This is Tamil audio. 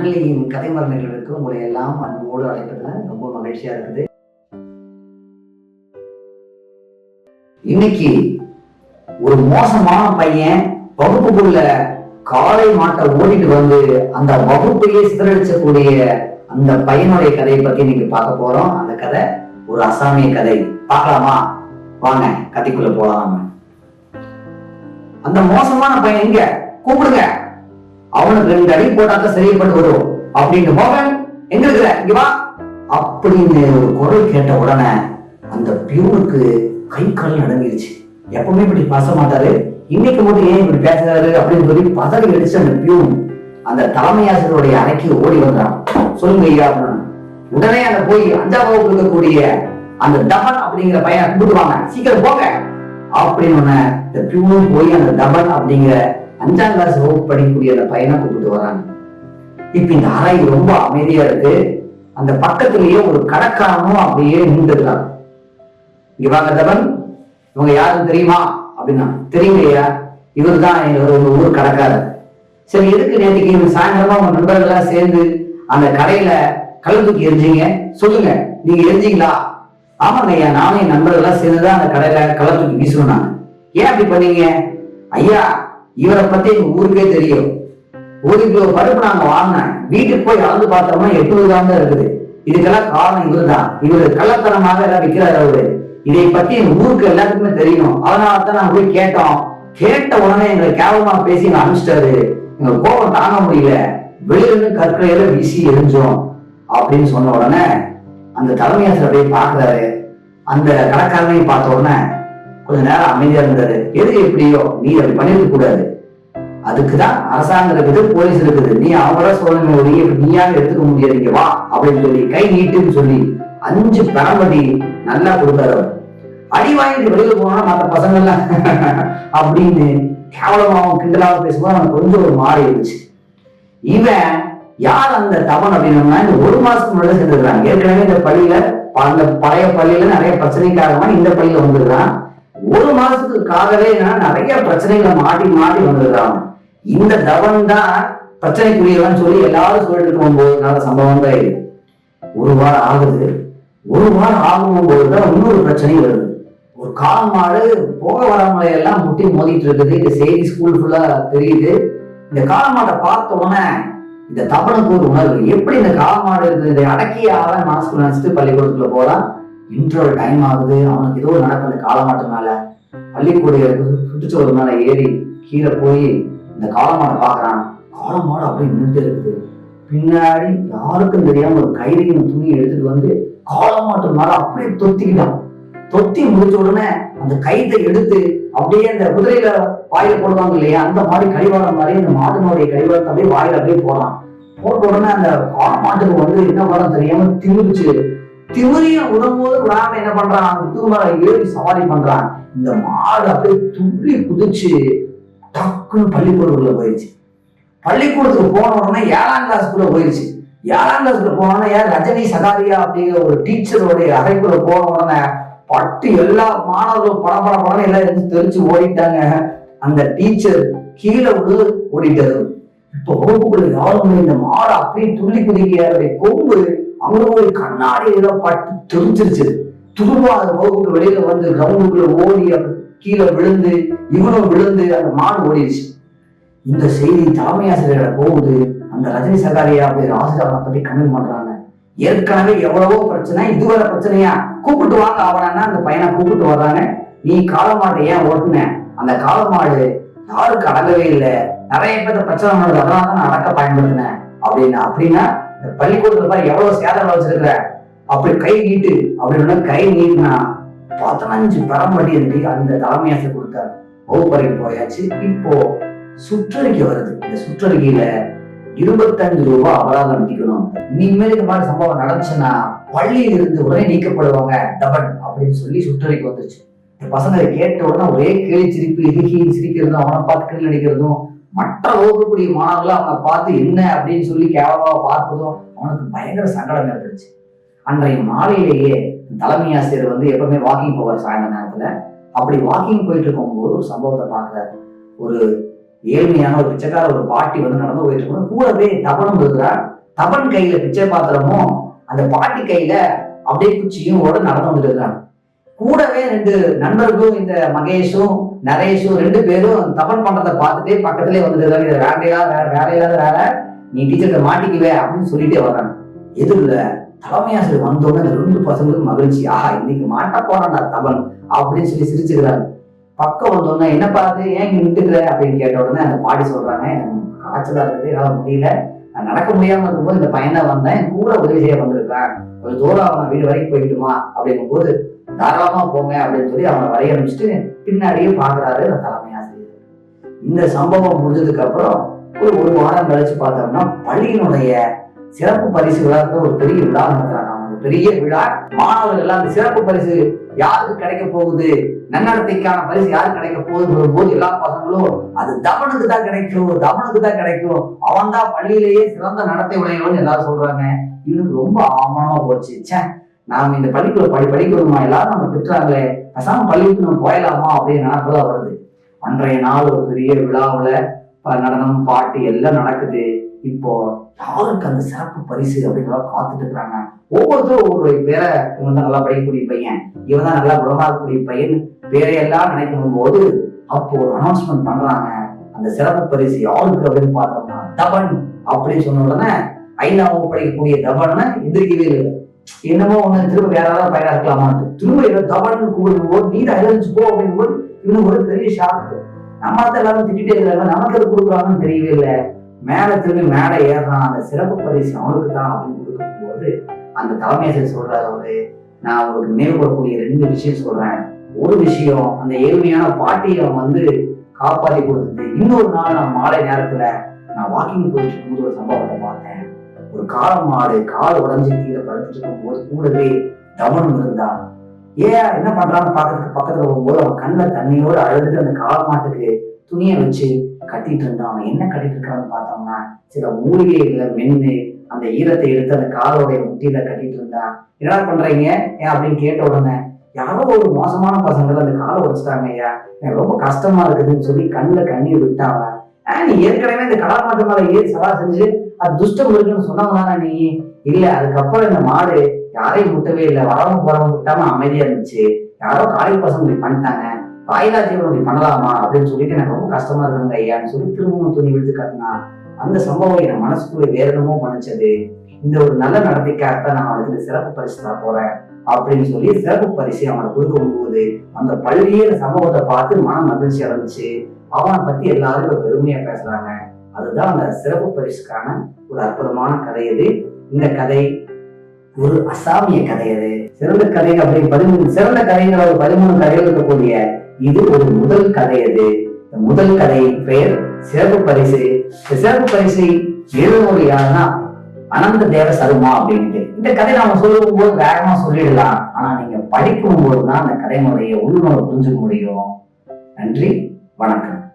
மணலியின் கதை மரணங்களுக்கு உங்களை எல்லாம் அன்போடு அழைப்பதில் ரொம்ப மகிழ்ச்சியா இருக்குது. இன்னைக்கு ஒரு மோசமான பையன் வகுப்புக்குள்ள காலை மாட்டை ஓடிட்டு வந்து அந்த வகுப்பையே சிதறடிச்சக்கூடிய அந்த பையனுடைய கதையை பத்தி இன்னைக்கு பார்க்க போறோம். அந்த கதை ஒரு அசாமிய கதை. பார்க்கலாமா? வாங்க கதைக்குள்ள போலாம். அந்த மோசமான பையன் எங்க? கூப்பிடுங்க. அவனுக்கு ரெண்டு அடி போட்டாக்க சரியப்பட்டு வரும் அப்படின்னு மோகன் எங்க இருக்கிற? இங்க வா. அப்படின்னு ஒரு குரல் கேட்ட உடனே அந்த பியூனுக்கு கை கால் நடங்கிருச்சு. எப்பவுமே இப்படி பேச மாட்டாரு. இன்னைக்கு மட்டும் ஏன் இப்படி பேசுறாரு அப்படின்னு சொல்லி பதவி அடிச்சு அந்த பியூன் அந்த தலைமை ஆசிரியருடைய அறைக்கு ஓடி வந்தான். சொல்லுங்க ஐயா அப்படின்னு. உடனே அந்த போய் அஞ்சாம் வகுப்பு இருக்கக்கூடிய அந்த தமன் அப்படிங்கிற பையனை கூப்பிடுவாங்க சீக்கிரம் போங்க. அப்படின்னு இந்த பியூனும் போய் அந்த தமன் அப்படிங்கிற அஞ்சாம் கிளாஸ் வகுப்பு படிக்கக்கூடிய அந்த பையனை கூப்பிட்டு வராங்க. இப்ப இந்த அறை ரொம்ப அமைதியா இருக்கு. அந்த பக்கத்திலேயே ஒரு கடைக்காரனும் அப்படியே நின்றுக்கலாம் இங்க வாங்க தவன் இவங்க யாருன்னு தெரியுமா? அப்படின்னா தெரியுங்கய்யா இவர் தான் ஒரு ஊர் கடைக்காரர் சரி எதுக்கு நேற்றுக்கு இவங்க சாயந்தரமா உங்க நண்பர்கள்லாம் சேர்ந்து அந்த கடையில கல் தூக்கி எரிஞ்சீங்க? சொல்லுங்க நீங்க எரிஞ்சீங்களா? ஆமாங்க ஐயா நானும் என் நண்பர்கள்லாம் சேர்ந்துதான் அந்த கடையில கலத்துக்கு தூக்கி வீசணும் நாங்க ஏன் அப்படி பண்ணீங்க? ஐயா இவரை பத்தி எங்க ஊருக்கே தெரியும். ஒரு கிலோ பருப்பு நாங்க வாங்கினேன். வீட்டுக்கு போய் அளந்து பார்த்தோம்னா எட்டு தான் இருக்குது. இதுக்கெல்லாம் காரணம் இவர் தான் இவர் கள்ளத்தனமாக எல்லாம் விற்கிறார் அவரு. இதை பத்தி எங்க ஊருக்கு எல்லாத்துக்குமே தெரியும். அதனால தான் நாங்க போய் கேட்டோம். கேட்ட உடனே எங்களை கேவலமா பேசி எங்க அனுப்பிச்சிட்டாரு. எங்க கோபம் தாங்க முடியல. வெளியிலிருந்து கற்களையில வீசி எரிஞ்சோம். அப்படின்னு சொன்ன உடனே அந்த தலைமை ஆசிரியர் அப்படியே பாக்குறாரு அந்த கணக்காரனையும் பார்த்த உடனே கொஞ்ச நேரம் அமைதியா இருந்தாரு. எது எப்படியோ? நீ அப்படி பண்ணிருக்க கூடாது. அதுக்குதான் அரசாங்கம் இருக்குது போலீஸ் இருக்குது. நீ அவங்கள சோதனை ஒழிய நீயாக எடுத்துக்க முடியாதீங்க வா அப்படின்னு சொல்லி கை நீட்டுன்னு சொல்லி அஞ்சு பரம்படி நல்லா கொடுத்தாரு அவர். அடி வாங்கிட்டு வெளியில போனா மற்ற பசங்க எல்லாம் அப்படின்னு கேவலமாவும் கிண்டலாவும் பேசும்போது அவனுக்கு கொஞ்சம் ஒரு மாறி இருந்துச்சு. இவன் யார் அந்த தவன் அப்படின்னா இந்த ஒரு மாசத்துக்கு முன்னாடி சேர்ந்துருக்கான் ஏற்கனவே இந்த பள்ளியில அந்த பழைய பள்ளியில நிறைய பிரச்சனைக்காகமா இந்த பள்ளியில வந்துருக்கான் ஒரு மாசத்துக்காகவே நிறைய பிரச்சனைகளை மாட்டி மாட்டி வந்துருக்கான் இந்த தவன் தான் பிரச்சனைக்குரியவன் சொல்லி எல்லாரும் சொல்லிட்டு இருக்கும்போது நல்ல சம்பவம் தான் இது. ஒரு வாரம் ஆகுது. ஒரு வாரம் ஆகும்போது தான் இன்னொரு பிரச்சனை வருது. ஒரு கால் மாடு போக வர எல்லாம் முட்டி மோதிட்டு இருக்குது. இந்த செய்தி ஸ்கூல் ஃபுல்லா தெரியுது. இந்த கால் மாட்டை பார்த்த உடனே இந்த தபணம் போது உணர்வு. எப்படி இந்த கால் இருந்தது இதை அடக்கி அவன் மனசுக்குள்ள நினைச்சிட்டு பள்ளிக்கூடத்துல போறான் இன்டர்வல் டைம் ஆகுது. அவனுக்கு ஏதோ நடக்கும் இந்த காலமாட்டு மேல. பள்ளிக்கூட சுற்றுச்சூழல் மேல ஏறி கீழே போய் இந்த காலமாடை பாக்குறான் காலமாடு அப்படியே நின்றுட்டு இருக்குது. பின்னாடி யாருக்கும் தெரியாம ஒரு கைதியின் துணி எடுத்துட்டு வந்து காலமாட்டு மேல அப்படியே தொத்திக்கிட்டான். தொத்தி முடிச்ச உடனே அந்த கைத்தை எடுத்து அப்படியே அந்த குதிரையில வாயில போடுவாங்க இல்லையா? அந்த மாதிரி கழிவாளம் மாதிரி அந்த மாட்டினுடைய கழிவாளத்தை அப்படியே வாயில அப்படியே போடலாம். போட்ட உடனே அந்த மாட்டுக்கு வந்து என்ன பண்ண தெரியாம திமிச்சு திமிரிய விடும்போது விடாம என்ன பண்றான்? அந்த தூமலை ஏறி சவாரி பண்றான். இந்த மாடு அப்படியே துள்ளி குதிச்சு டக்குன்னு பள்ளிக்கூடத்துக்குள்ள போயிடுச்சு. பள்ளிக்கூடத்துக்கு போன உடனே ஏழாம் கிளாஸ்க்குள்ள போயிடுச்சு. ஏழாம் கிளாஸ்க்குள்ள போன உடனே யார் ரஜினி சகாரியா அப்படிங்கிற ஒரு டீச்சருடைய அறைக்குள்ள போன உடனே பட்டு எல்லா மாணவர்களும் படம் படம் படம் எல்லாம் எடுத்து தெரிச்சு ஓடிட்டாங்க. அந்த டீச்சர் கீழே விடு ஓடிட்டது இப்போ வகுப்புக்குள்ள யாரும் இந்த மாடு அப்படியே துள்ளி குதிக்க கொம்பு அங்க போய் கண்ணாடி ஏதோ பட்டு தெரிஞ்சிருச்சு. துருவா அந்த வகுப்புக்கு வெளியில வந்து கிரவுண்டுக்குள்ள ஓடி கீழே விழுந்து இவனும் விழுந்து அந்த மாடு ஓடிடுச்சு. இந்த செய்தி தலைமை ஆசிரியரை போகுது அந்த ரஜினி சகாரியா அப்படி ஆசிரியர் பத்தி கமெண்ட் பண்றாங்க. ஏற்கனவே எவ்வளவோ பிரச்சனை இதுவரை பிரச்சனையா? கூப்பிட்டு வாங்க அவனா அந்த பையனை கூப்பிட்டு வர்றாங்க நீ காலமாட்டை ஏன் ஓட்டுன? அந்த காலமாடு யாருக்கு அடங்கவே இல்லை. நிறைய பேர் பிரச்சனை பண்ணது அதனால தான் நான் அடக்க பயன்படுத்தினேன். அப்படின்னு அப்படின்னா இந்த பள்ளிக்கூடத்துல பாரு எவ்வளவு சேதம் வச்சிருக்கிற? அப்படி கை நீட்டு அப்படின்னு கை நீட்டினா பதினஞ்சு பரம்படி இருக்கு அந்த தலைமையாசை கொடுத்தார். வகுப்பறைக்கு போயாச்சு. இப்போ சுற்றறிக்கை வருது. இந்த சுற்றறிக்கையில இருபத்தஞ்சு ரூபாய் அபராதம் விதிக்கணும் இனிமேல் இந்த மாதிரி சம்பவம் நடந்துச்சுன்னா பள்ளியில் இருந்து உடனே நீக்கப்படுவாங்க டபன் அப்படின்னு சொல்லி சுற்றறிக்கை வந்துருச்சு. இந்த கேட்ட உடனே ஒரே கேலி சிரிப்பு இறுகி சிரிக்கிறதும் அவனை பார்த்து கேள்வி அடிக்கிறதும் மற்ற வகுக்கக்கூடிய மாணவர்கள் அவனை பார்த்து என்ன அப்படின்னு சொல்லி கேவலாக பார்ப்பதும் அவனுக்கு பயங்கர சங்கடம் ஏற்படுச்சு அன்றைய மாலையிலேயே தலைமை ஆசிரியர் வந்து எப்பவுமே வாக்கிங் போவார் சாயந்தர நேரத்துல. அப்படி வாக்கிங் போயிட்டு இருக்கும்போது ஒரு சம்பவத்தை பார்க்குறாரு. ஒரு ஏழ்மையான ஒரு பிச்சைக்கார ஒரு பாட்டி வந்து நடந்து போயிட்டு இருக்கும் கூடவே தபனும் இருக்கிறார் தபன் கையில பிச்சை பாத்திரமும் அந்த பாட்டி கையில அப்படியே குச்சியும் ஓட நடந்து வந்துட்டு இருக்காங்க. கூடவே ரெண்டு நண்பர்களும் இந்த மகேஷும் நரேஷும் ரெண்டு பேரும் தபன் பண்றதை பார்த்துட்டே பக்கத்திலே வந்துட்டு இருக்காங்க. இதை வேலையா வேற வேலையில்லாத வேலை நீ டீச்சர்கிட்ட மாட்டிக்குவே அப்படின்னு சொல்லிட்டே வர்றாங்க. எதிரில் தலைமை ஆசிரியர் வந்தோடனே ரெண்டு பசங்களுக்கு மகிழ்ச்சி. ஆஹா இன்னைக்கு மாட்ட போறான்டா தபன் அப்படின்னு சொல்லி சிரிச்சுக்கிறாங்க. பக்கம் வந்தோடனே என்ன பார்த்து ஏன் இங்கே நின்றுக்கிற? அப்படின்னு கேட்ட உடனே அந்த பாடி சொல்றாங்க எனக்கு காய்ச்சலா இருக்குது என்னால முடியல. நான் நடக்க முடியாம இருக்கும்போது இந்த பையனை வந்தேன். கூட உதவி செய்ய வந்திருக்கான் ஒரு தூரம் அவன் வீடு வரைக்கும் போயிட்டுமா? அப்படிங்கும் போது தாராளமா போங்க அப்படின்னு சொல்லி அவனை வரைய ஆரம்பிச்சுட்டு பின்னாடியே பாக்குறாரு அந்த தலைமை ஆசிரியர். இந்த சம்பவம் முடிஞ்சதுக்கு அப்புறம் ஒரு ஒரு வாரம் கழிச்சு பார்த்தோம்னா பள்ளியினுடைய சிறப்பு பரிசு விழாக்கு ஒரு பெரிய விழா பெரிய விழா. மாணவர்கள் எல்லாம் அந்த சிறப்பு பரிசு யாருக்கு கிடைக்க போகுது? நன்னடத்தைக்கான பரிசு யாருக்கு கிடைக்க போகுது போது எல்லா பசங்களும் அது தவனுக்கு தான் கிடைக்கும் தவனுக்கு தான் கிடைக்கும். அவன் தான் பள்ளியிலேயே சிறந்த நடத்தை உடையவன் எல்லாரும் சொல்றாங்க. இவனுக்கு ரொம்ப அவமானமா போச்சு. ச்சே நாம இந்த பள்ளிக்குள்ள படி படிக்கணுமா? எல்லாரும் நம்ம திட்டுறாங்களே. பேசாம பள்ளிக்கு நம்ம போயலாமா அப்படின்னு நினைப்பதான் வருது. அன்றைய நாள் ஒரு பெரிய விழாவில் நடனம் பாட்டு எல்லாம் நடக்குது. இப்போ யாருக்கு அந்த சிறப்பு பரிசு அப்படிங்கிற காத்துட்டு இருக்கிறாங்க? ஒவ்வொருத்தரும் ஒவ்வொரு பேரை இவன் தான் நல்லா படிக்கக்கூடிய பையன் இவன் தான் நல்லா குணமாகக்கூடிய பையன் பேரையெல்லாம் நினைக்கும் போது அப்போ ஒரு அனௌன்ஸ்மெண்ட் பண்றாங்க. அந்த சிறப்பு பரிசு யாருக்கு அப்படின்னு பார்த்தோம்னா தபன் அப்படின்னு சொன்ன உடனே ஐந்தாம் படிக்கக்கூடிய தபன்னு எந்திரிக்கவே இல்லை. என்னமோ ஒண்ணு திரும்ப வேற ஏதாவது பையனா இருக்கலாமான்னு திரும்ப ஏதோ தபன் கூப்பிடும் போது நீ தான் போ அப்படிங்கும் போது இவனுக்கு ஒரு பெரிய ஷாக்கு நம்ம எல்லாரும் திட்டிட்டே இருக்காங்க நமக்கு அது கொடுக்குறாங்கன்னு தெரியவே இல்லை. மேல திரும்பி மேல ஏறுறான். அந்த சிறப்பு பரிசு அவனுக்கு தான் அப்படின்னு கொடுக்கும்போது அந்த தலைமையாசிரியர் சொல்றாரு அவரு நான் உங்களுக்கு மேற்கொள்ளக்கூடிய ரெண்டு விஷயம் சொல்றேன். ஒரு விஷயம் அந்த ஏழ்மையான பாட்டியை அவன் வந்து காப்பாத்தி கொடுத்துட்டு இன்னொரு நாள் நான் மாலை நேரத்துல நான் வாக்கிங் போயிட்டு இருக்கும்போது ஒரு சம்பவத்தை பார்த்தேன். ஒரு காளை மாடு கால் உடஞ்சி கீழே படுத்துட்டு இருக்கும்போது கூடவே தவனம் இருந்தான். ஏன் என்ன பண்றான்னு பார்க்கறதுக்கு பக்கத்துல வரும்போது அவன் கண்ணுல தண்ணியோட அழுதுட்டு அந்த காளை மாட்டுக்கு துணியை வச்சு கட்டிட்டு இருந்தான். அவன் என்ன கட்டிட்டு இருக்கான்னு பார்த்தோம்னா சில மூலிகைகளை மென்னு அந்த ஈரத்தை எடுத்து அந்த காலோடைய முட்டியில கட்டிட்டு இருந்தான் என்னடா பண்றீங்க? ஏன் அப்படின்னு கேட்ட உடனே யாரோ ஒரு மோசமான பசங்களை அந்த காலை உடைச்சிட்டாங்க ஐயா. எனக்கு ரொம்ப கஷ்டமா இருக்குதுன்னு சொல்லி கண்ணுல கண்ணீர் விட்டாங்க. ஆஹ் நீ ஏற்கனவே இந்த கலாமாட்டு மேல ஏறி சவா செஞ்சு அது துஷ்டம் இருக்குன்னு சொன்னவங்க நீ? இல்ல அதுக்கப்புறம் இந்த மாடு யாரையும் முட்டவே இல்லை. வரவங்க போறவங்க விட்டாம அமைதியா இருந்துச்சு. யாரோ காலை பசங்க இப்படி பண்ணிட்டாங்க. வாயிலா ஜீவன் இப்படி பண்ணலாமா அப்படின்னு சொல்லிட்டு எனக்கு ரொம்ப கஷ்டமா இருக்குங்க ஐயான்னு சொல்லி திரும்பவும் துணி விழுத்து காட்டினா அந்த சம்பவம் என் மனசுக்குள்ள வேற என்னமோ இந்த ஒரு நல்ல நடத்தைக்காகத்தான் நான் அவனுக்கு இந்த சிறப்பு பரிசு தான் போறேன் அப்படின்னு சொல்லி சிறப்பு பரிசு அவனுக்கு கொடுக்கும் போது அந்த பள்ளியே இந்த சம்பவத்தை பார்த்து மன மகிழ்ச்சி அடைஞ்சிச்சு. அவனை பத்தி எல்லாரும் பெருமையா பேசுறாங்க. அதுதான் அந்த சிறப்பு பரிசுக்கான ஒரு அற்புதமான கதை இது. இந்த கதை ஒரு அசாமிய கதை அது. சிறந்த கதை அப்படி பதிமூணு சிறந்த கதைங்கிற ஒரு பதிமூணு கதைகள் இருக்கக்கூடிய இது ஒரு முதல் கதை அது. முதல் கதை பெயர் சிறப்பு பரிசு. இந்த சிறப்பு பரிசு எழுதுவது யாருன்னா அனந்த தேவ சருமா அப்படின்ட்டு. இந்த கதை நாம சொல்லும் போது வேகமா சொல்லிடலாம். ஆனா நீங்க படிக்கும் போது தான் அந்த கதையினுடைய உள்ளுணர்வு புரிஞ்சுக்க முடியும். நன்றி வணக்கம்.